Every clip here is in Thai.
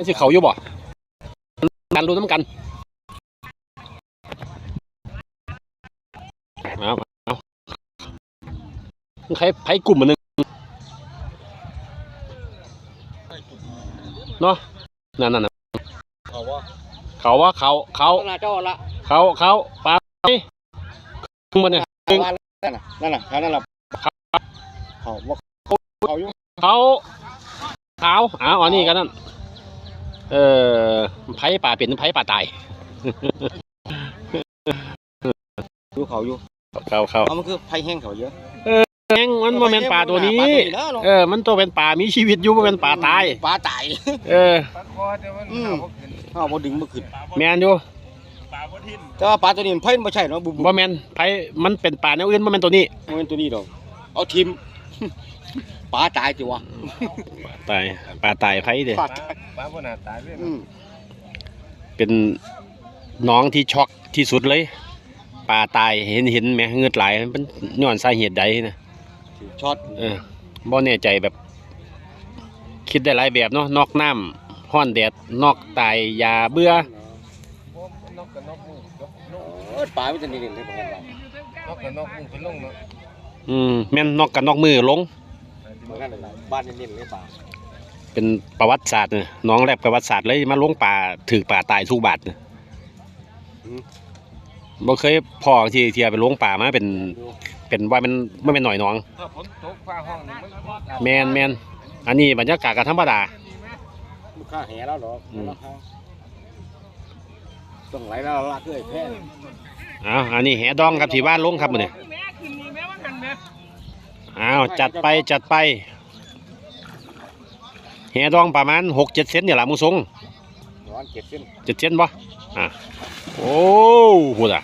ไม่ใช่เขาอยู่บ่กันรู้น้ำกันเอาเอาใครไผกลุ่มมันหนึงเนาะนั่นนั่นน่ะเขาว่าเขาว่าเขาเขาเขาน่าเจ้าละเขาเขาปลามันเนี่ยนั่นน่ะนั่นน่ะนั่นน่ะเขาว่าเขาอยู่เขาเขาอ้าวอันนี้กันนั่น เออไผ่ป่าเป็นไผ่ป่าตายอยู่เขาอยู่เขาเขาเอามันคือไผ่แห้งเขาเยอะแม่งมันบ่แม่นป่าตัวนี้ปลาตัวนี้แล้วเนาะเออ มันตัวเป็นป่ามีชีวิตอยู่บ่เป็นป่าตายปลาตายเอออืมเอาบ่ดึงบ่ขึ้นแม่นอยู่แต่ว่าปลาตัวนี้มันไผ่บ่ใช่เนาะบุบบ่แม่นไผมันเป็นป่าแนวอื่นบ่แม่นตัวนี้มันเป็นตัวนี้ดอกเอาทิม ปลาตายจิวะตายป่าตายไผเด้ปลาตายป้าบนาตายเลยอืมเป็นน้องที่ช็อกที่สุดเลยป่าตายเห็นเห็นแหมเงือดไหลมันย้อนสาเหตุใดนะช็อตเออบ่แน่ใจแบบ คิดได้หลายแบบเนาะนอกน้ำห้อนแดดนอกตายยาเบื่อนกกับนกมูกนกเอ้ยปลามันจะนี่เด่นได้บ่กันว่านกกับนกมูกเป็นลงเนาะ อืมแม่นนอกกันนอกมือลงบ่กันหลายบ้านนี่ๆเลยปลาเป็นประวัติศาสตร์เนี่ยน้องแลบประวัติศาสตร์เลยมาลงป่าถือป่าตายทุกบาทเนี่ยบ่เคยพ่อที่เทียไปลงป่ามาเป็น เป็นว่ามันไม่เป็นหน่อยน้อง ถ้าฝนตกฟ้าห้องนี่มันแมนแมนอันนี้บรรยากาศก็ธรรมดา ลูกค้าแห่แล้วเหรออืม ราคาต้องไหลแล้วลากเอ้ยแพ้อ้าวอันนี้แหดองครับที่บ้านลงครับมื้อนี้ อ้าวจัดไปจัดไปแหดองประมาณ6 7เซนเนี่ยล่ะมูทรงร้อนเก็บเส้น7เซนบ่อะโอ้พูดอะ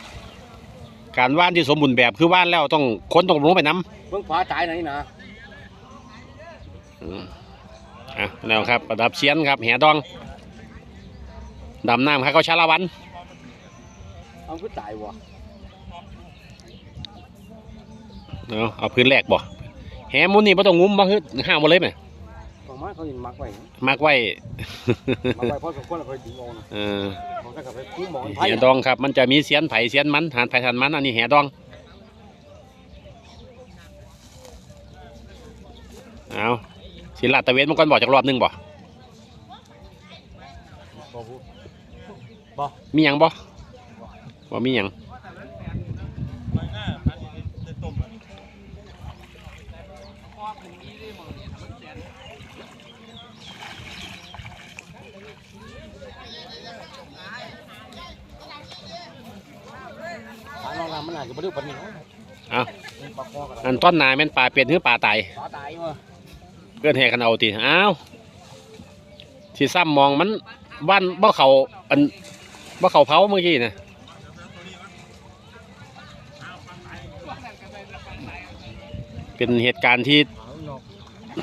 การว่านที่สมบูรณ์แบบคือว่านแล้วต้องคนต้องลงไปน้ำเพิ่งปลาตายไหนนะอืมอะแล้วครับประดับเสียนครับแหดองดำน้ำครับเขาชาละวันเอาคือตายวะเอาเอาพื้นแรกบ่ แหมุนนี่บ่ต้องงุ้มบ่คือห้ามบ่เลยไหมประมาณเขายินมักไว้นะมักไว้มักไว้เพราะสมควรเราเคยดึงเอานะเออเขาจะกลับไปคู่หมอนแหดองครับ มันจะมีเสียนไผ่เสียนมันหานไผ่หานมันอันนี้แหดองเอาสิลาดตระเวนมันก่อนบอกจากรอบหนึงบ่มีหยังบ่บ่มีหยัง ปลาน้องน้ำมันอาจจะไม่ได้ปานนี้เอาเป็นปลาคอกันอันต้นนาแม่นปลาเป็ดหรือปลาตายปลาตายวะเกินแหกันเอาติอ้าวที่ซ้ำมองมันบ้านบ่เขาอันบ่เขาเผาเมื่อกี้นะเป็นเหตุการณ์ที่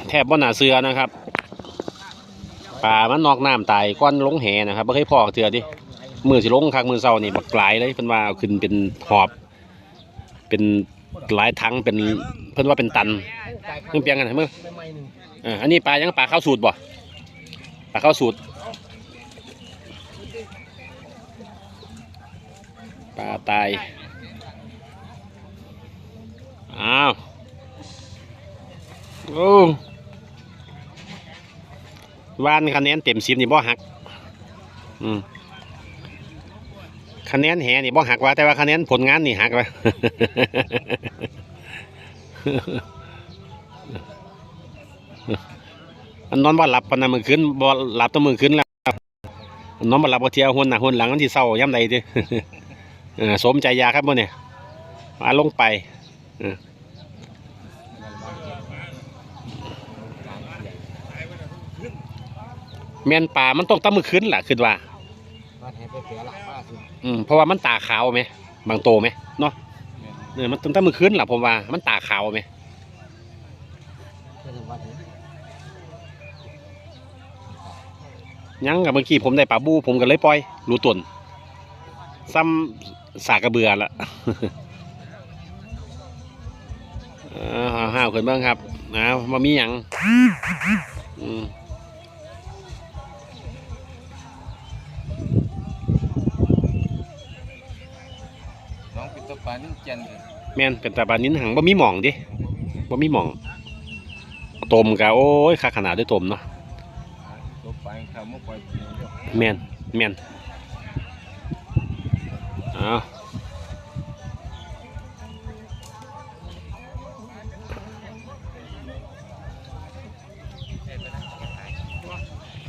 แทบบ่หนาเสือนะครับปลามันนอกน้ำตายก้อนลงแหนะครับบ่เคยพอเถื่อดิมือสิลงคักมือเศร้านี่บักหลายเลยเพิ่นว่าขึ้นเป็นหอบ เป็นหลายทั้งเป็นเพิ่นว่าเป็นตันเพิ่งเปียงกันให้มึงไม่หนึ่งเอออันนี้ปลายังปลาข้าวสูตรบ่ปลาข้าวสูตรปลาตายอ้าว โอ้วานคะแนนเต็มสิบนี่บ่หัก อืมคะแนนแหนี่บ่หักว่าแต่ว่าคะแนนผลงานนี่หักไปอันนอนบ่หลับปนะมื้อคืนบ่หลับตั้งมื้อคืนแล้วอันนอนบ่หลับบ่เที่ยวหุ่นหน้าหุ่นหลังมันสิเศร้ายามใดติสมใจยาครับบ่เนี่ยมาลงไปเอ แม่นป่ามันต้องแตั้งมื้อคืนล่ะคิดว่าปลาแห่ไปเสียหลักปลาสิอืมเพราะว่ามันตาขาวไหมบางโตไหมเนาะเออมันตั้งแต่มื้อคืนล่ะผมว่ามันตาขาวไหมไม่ถึงวันนี้ยังกับเมื่อกี้ผมได้ปลาบูผมก็เลยปล่อยรู้ตนซ้ำสากกระเบือละ เออเอาห้าวขึ้นเบ้างครับนะมามีหยังอืม ปลานิ่งเจยนเลยแม่นเป็นตาปลานิ้นหังบ่มีหม่องดิบ่มีหม่องต้มกะโอ้ยคักขนาดได้ต้มเนาะตกปลาข้าวมุกปล่อยกินเดียวแม่นแม่นเอา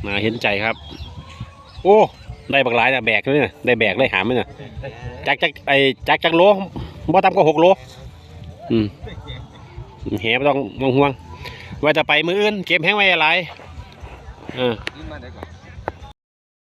มาเห็นใจครับ โอ้ ได้บักหลายนะแบกเลยนะได้แบกเลยหามเลยนะจักจักไอจักจักโลบ่ต่ำกว่าหกโลอืมแหบ่ต้องมองห่วงว่าจะไปมืออื่นเก็บแห้งไว้อะไรเออนี่มาได้ก่อน